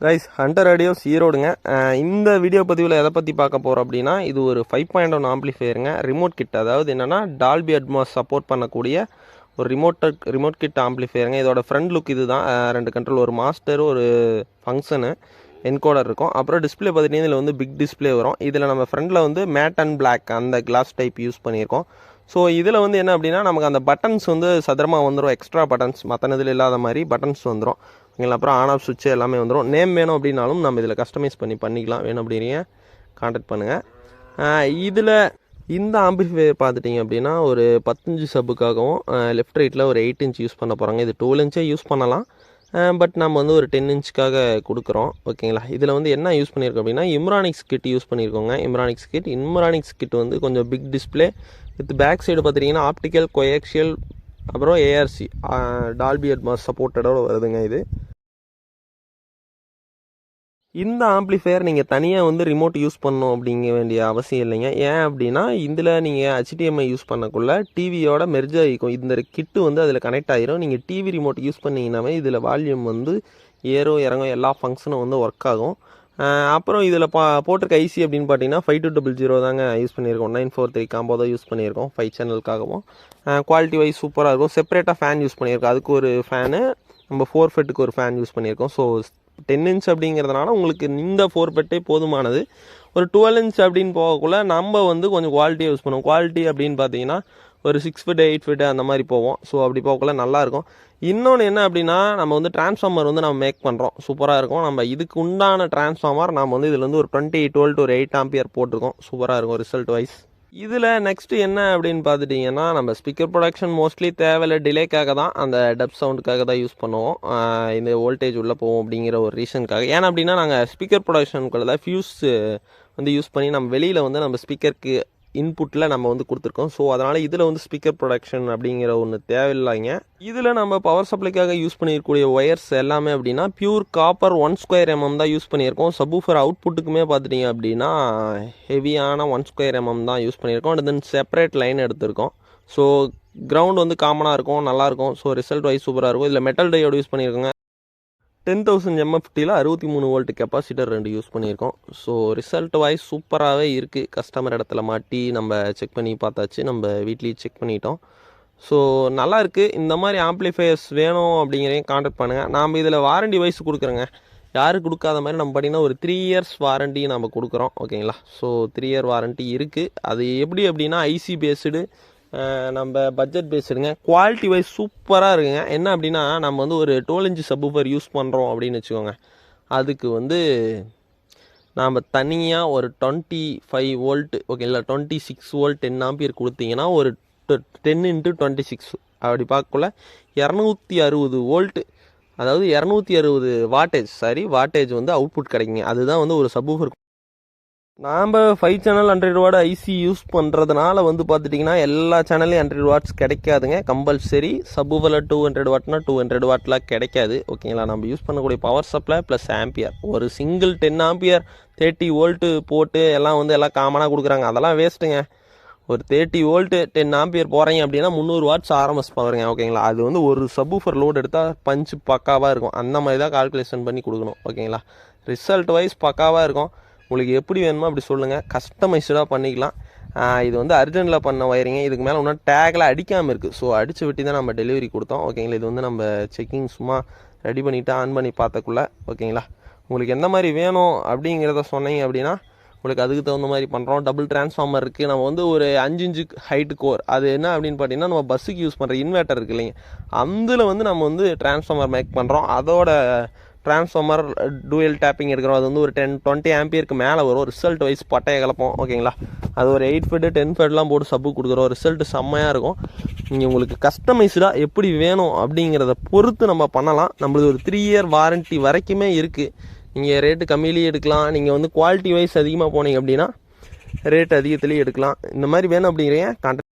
Guys Hunter audio ஈரோடுங்க இந்த video பதிவில் எதை பற்றி பார்க்க போகிறோம் அப்படின்னா இது ஒரு ஃபைவ் பாயிண்ட் ஒன் ஆம்ப்ளிஃபையருங்க ரிமோட் கிட் அதாவது என்னென்னா டால்பி அட்மாஸ் சப்போர்ட் பண்ணக்கூடிய ஒரு ரிமோட் ரிமோட் கிட் ஆம்ப்ளிஃபையருங்க இதோட ஃப்ரண்ட் லுக் இது தான் ரெண்டு கண்ட்ரோல் ஒரு மாஸ்டர் ஒரு ஃபங்க்ஷனு என்கோடர் இருக்கும். அப்புறம் டிஸ்பிளே பார்த்துட்டிங்கன்னா இதில் வந்து பிக் டிஸ்பிளே வரும். இதில் நம்ம ஃப்ரண்டில் வந்து மேட் அண்ட் பிளாக் அந்த கிளாஸ் டைப் யூஸ் பண்ணியிருக்கோம். ஸோ இதில் வந்து என்ன அப்படின்னா நமக்கு அந்த பட்டன்ஸ் வந்து சதுரமாக வந்துடும் எக்ஸ்ட்ரா பட்டன்ஸ் மற்ற இதில் இல்லாத மாதிரி பட்டன்ஸ் வந்துடும் ஓகேங்களா? அப்புறம் ஆன் ஆஃப் சுவிட்ச் எல்லாமே வந்துடும் நேம் வேணும் அப்படின்னாலும் நம்ம இதில் கஸ்டமைஸ் பண்ணி பண்ணிக்கலாம். வேணும் அப்படிங்க கான்டாக்ட் பண்ணுங்கள் இதில் இந்த ஆம்பிஃபையர் பார்த்துட்டிங்க அப்படின்னா ஒரு பத்தஞ்சு சப்புக்காகவும் லெஃப்ட் ரைட்டில் ஒரு எயிட் இன்ச் யூஸ் பண்ண போகிறாங்க இது டுவெல் இன்ச்சே யூஸ் பண்ணலாம். பட் நம்ம வந்து ஒரு டென் இன்ச்சுக்காக கொடுக்குறோம். ஓகேங்களா? இதில் வந்து என்ன யூஸ் பண்ணியிருக்கோம் அப்படின்னா இம்ரானிக்ஸ் கிட் யூஸ் பண்ணியிருக்கோங்க இம்ரானிக்ஸ் கிட் இம்ரானிக்ஸ் கிட் வந்து கொஞ்சம் big display with back side பார்த்துட்டிங்கன்னா ஆப்டிக்கல் கொயக்ஷியல் அப்புறம் ஏஆர்சி டால்பி அட்மாஸ் சப்போர்ட்டடோடு வருதுங்க இது. இந்த ஆம்ப்ளிஃபையர் நீங்கள் தனியாக வந்து ரிமோட் யூஸ் பண்ணணும் அப்படிங்க வேண்டிய அவசியம் இல்லைங்க. ஏன் அப்படின்னா இதில் நீங்கள் ஹெச்டிஎம்ஐ யூஸ் பண்ணக்குள்ள டிவியோட மெர்ஜ் ஆகிக்கும். இந்த கிட்டு வந்து அதில் கனெக்ட் ஆகிரும் நீங்கள் டிவி ரிமோட் யூஸ் பண்ணீங்கன்னாவே இதில் வால்யூம் வந்து ஏறும் இறங்கும் எல்லா ஃபங்க்ஷனும் வந்து ஒர்க் ஆகும். அப்புறம் இதில் பா போட்டிருக்க ஐசி அப்படின்னு பார்த்தீங்கன்னா ஃபைவ் டூ டபுள் ஜீரோ தாங்க யூஸ் பண்ணியிருக்கோம் நைன் ஃபோர் த்ரீ காம்போ தான் யூஸ் பண்ணியிருக்கோம் ஃபைவ் சேனலுக்காகவும் குவாலிட்டி வைஸ் சூப்பராக இருக்கும். செப்பரேட்டாக ஃபேன் யூஸ் பண்ணியிருக்கோம் அதுக்கு ஒரு ஃபேனு நம்ம ஃபோர் ஃபெட்டுக்கு ஒரு ஃபேன் யூஸ் பண்ணியிருக்கோம் ஸோ டென் இன்ச் அப்படிங்கிறதுனால உங்களுக்கு இந்த ஃபோர் பெட்டே போதுமானது. ஒரு டுவெல் இன்ச் அப்படின்னு போகக்குள்ள நம்ம வந்து கொஞ்சம் குவாலிட்டியாக யூஸ் பண்ணுவோம். குவாலிட்டி அப்படின்னு பார்த்தீங்கன்னா ஒரு சிக்ஸ் ஃபிட் எயிட் ஃபிட் அந்த மாதிரி போவோம். ஸோ அப்படி போகக்குள்ள நல்லாயிருக்கும் இன்னொன்று என்ன அப்படின்னா நம்ம வந்து டிரான்ஸ்ஃபார்மர் வந்து நம்ம மேக் பண்ணுறோம் சூப்பராக இருக்கும். நம்ம இதுக்கு உண்டான டிரான்ஸ்ஃபார்மர் நம்ம வந்து இதில் வந்து ஒரு டுவெண்ட்டி டுவெல் டு ஒரு எயிட் ஆம்பியர் போட்டிருக்கோம். சூப்பராக இருக்கும் ரிசல்ட் வைஸ் இதில் நெக்ஸ்ட் என்ன அப்படின்னு பார்த்துட்டிங்கன்னா நம்ம ஸ்பீக்கர் ப்ரொடக்ஷன் மோஸ்ட்லி தேவையில்ல டிலேக்காக தான் அந்த டப் சவுண்டுக்காக தான் யூஸ் பண்ணுவோம். இந்த வோல்டேஜ் உள்ளே போவோம் அப்படிங்கிற ஒரு ரீசனுக்காக ஏன் அப்படின்னா நாங்கள் ஸ்பீக்கர் ப்ரொடக்ஷனுக்குள்ள தான் ஃபியூஸ் வந்து யூஸ் பண்ணி நம்ம வெளியில் வந்து நம்ம ஸ்பீக்கருக்கு இன்புட்டில் நம்ம வந்து கொடுத்துருக்கோம். ஸோ அதனால் இதில் வந்து ஸ்பீக்கர் ப்ரொடக்ஷன் அப்படிங்கிற ஒன்று தேவையில்லைங்க. இதில் நம்ம பவர் சப்ளைக்காக யூஸ் பண்ணியிருக்கக்கூடிய ஒயர்ஸ் எல்லாமே அப்படின்னா pure copper one square mm தான் யூஸ் பண்ணியிருக்கோம் சபூஃபர் அவுட்புட்டுக்குமே பார்த்துட்டிங்க அப்படின்னா ஹெவியான ஒன் ஸ்கொயர் எம்எம் தான் யூஸ் பண்ணியிருக்கோம் அண்ட் தென் செப்பரேட் லைன் எடுத்திருக்கோம். ஸோ கிரவுண்ட் வந்து காமனாக இருக்கும் நல்லாயிருக்கும் ஸோ ரிசல்ட் வைஸ் சூப்பராக இருக்கும். இதில் மெட்டல் டையோடு யூஸ் பண்ணியிருக்கோங்க டென் தௌசண்ட் எம்எஃப்டியில் அறுபத்தி மூணு வோல்ட் கெப்பாசிட்டர் ரெண்டு யூஸ் பண்ணியிருக்கோம். ஸோ ரிசல்ட் வாய்ஸ் சூப்பராகவே இருக்குது கஸ்டமர் இடத்துல மாட்டி நம்ம செக் பண்ணி பார்த்தாச்சு. நம்ம வீட்லேயும் செக் பண்ணிட்டோம். ஸோ நல்லா இருக்குது இந்த மாதிரி ஆம்ப்ளிஃபையர்ஸ் வேணும் அப்படிங்கிறதையும் காண்டாக்ட் பண்ணுங்கள் நாம் இதில் வாரண்டி வைஸ் கொடுக்குறோங்க. யாரும் கொடுக்காத மாதிரி நம்ம பார்த்தீங்கன்னா ஒரு த்ரீ இயர்ஸ் வாரண்டி நம்ம கொடுக்குறோம். ஓகேங்களா ஸோ த்ரீ இயர் வாரண்டி இருக்குது அது எப்படி அப்படின்னா ஐசி பேஸ்டு நம்ம பட்ஜெட் பேஸ்டுங்க குவாலிட்டி வைஸ் சூப்பராக இருக்குங்க. என்ன அப்படின்னா நம்ம வந்து ஒரு டுவெல் இன்ச்சு சப்வூஃபர் யூஸ் பண்ணுறோம் அப்படின்னு வச்சுக்கோங்க. அதுக்கு வந்து நாம் தனியாக ஒரு டுவெண்ட்டி ஃபைவ் வோல்ட் இல்லை twenty six volt ten ampere கொடுத்தீங்கன்னா ஒரு டென் இன்ட்டு டுவெண்ட்டி சிக்ஸ் அப்படி பார்க்கக்குள்ள இரநூத்தி அறுபது வோல்ட்டு அதாவது இரநூத்தி அறுபது வாட்டேஜ் சாரி வாட்டேஜ் வந்து அவுட்புட் கிடைக்குங்க. அதுதான் வந்து ஒரு சப்வூஃபர் நாம் five channel hundred watt IC use பண்ணுறதுனால வந்து பார்த்துட்டிங்கன்னா எல்லா சேனல்லையும் ஹண்ட்ரட் வாட்ஸ் கிடைக்காதுங்க. கம்பல்சரி சபுவில் டூ ஹண்ட்ரட் வாட்னா டூ ஹண்ட்ரட் வாட்லாம் கிடைக்காது. ஓகேங்களா நம்ம யூஸ் பண்ணக்கூடிய பவர் சப்ளை ப்ளஸ் ஆம்பியர் ஒரு single ten ampere thirty volt போட்டு எல்லாம் வந்து எல்லாம் காமனாக கொடுக்குறாங்க. அதெல்லாம் வேஸ்ட்டுங்க ஒரு தேர்ட்டி வோல்ட்டு டென் ஆம்பியர் போகிறீங்க அப்படின்னா முந்நூறு வாட்ஸ் ஆர்எம்எஸ் பவருங்க ஓகேங்களா அது வந்து ஒரு சபூஃபர் லோடு எடுத்தால் பஞ்சு பக்காவாக இருக்கும். அந்த மாதிரி தான் கால்குலேஷன் பண்ணி கொடுக்கணும். ஓகேங்களா ரிசல்ட் வைஸ் பக்காவாக இருக்கும். உங்களுக்கு எப்படி வேணுமோ அப்படி சொல்லுங்கள் கஸ்டமைஸ்டாக பண்ணிக்கலாம். இது வந்து அர்ஜென்ட்டில் பண்ண வயரிங்க இதுக்கு மேலே இன்னும் டேக்கில் அடிக்காமல் இருக்குது ஸோ அடித்து வெட்டி தான் நம்ம டெலிவரி கொடுத்தோம். ஓகேங்களா இது வந்து நம்ம செக்கிங் சும்மா ரெடி பண்ணிவிட்டு ஆன் பண்ணி பார்த்தக்குள்ள ஓகேங்களா உங்களுக்கு எந்த மாதிரி வேணும் அப்படிங்கிறத சொன்னீங்க அப்படின்னா உங்களுக்கு அதுக்கு தகுந்த மாதிரி பண்ணுறோம் டபுள் டிரான்ஸ்ஃபார்மர் இருக்குது நம்ம வந்து ஒரு அஞ்சு இன்ச்சு ஹைட்டு கோர் அது என்ன அப்படின்னு பார்த்தீங்கன்னா நம்ம பஸ்ஸுக்கு யூஸ் பண்ணுற இன்வெர்ட்டர் இருக்கு இல்லைங்க. அதில் வந்து நம்ம வந்து டிரான்ஸ்ஃபார்மர் மேக் பண்ணுறோம் அதோட டிரான்ஸ்ஃபார்மர் டூயல் டேப்பிங் எடுக்கிறோம். அது வந்து ஒரு டென் டுவெண்ட்டி ஆம்பியருக்கு மேலே வரும். ரிசல்ட் வைஸ் பட்டையை கலப்போம். ஓகேங்களா அது ஒரு எயிட் ஃபெட்டு டென் ஃபெட்லாம் போட்டு சப்பு கொடுக்குறோம். ரிசல்ட் செம்மையாக இருக்கும். நீங்கள் உங்களுக்கு கஸ்டமைஸ்டாக எப்படி வேணும் அப்படிங்கிறத பொறுத்து நம்ம பண்ணலாம். நம்மளது ஒரு த்ரீ இயர் வாரண்ட்டி வரைக்குமே இருக்குது நீங்கள் ரேட்டு கம்மியிலேயே எடுக்கலாம். நீங்கள் வந்து குவாலிட்டி வைஸ் அதிகமாக போனீங்க அப்படின்னா ரேட் அதிகத்துலேயே எடுக்கலாம். இந்த மாதிரி வேணும் அப்படிங்கிறீங்க கான்டாக்ட்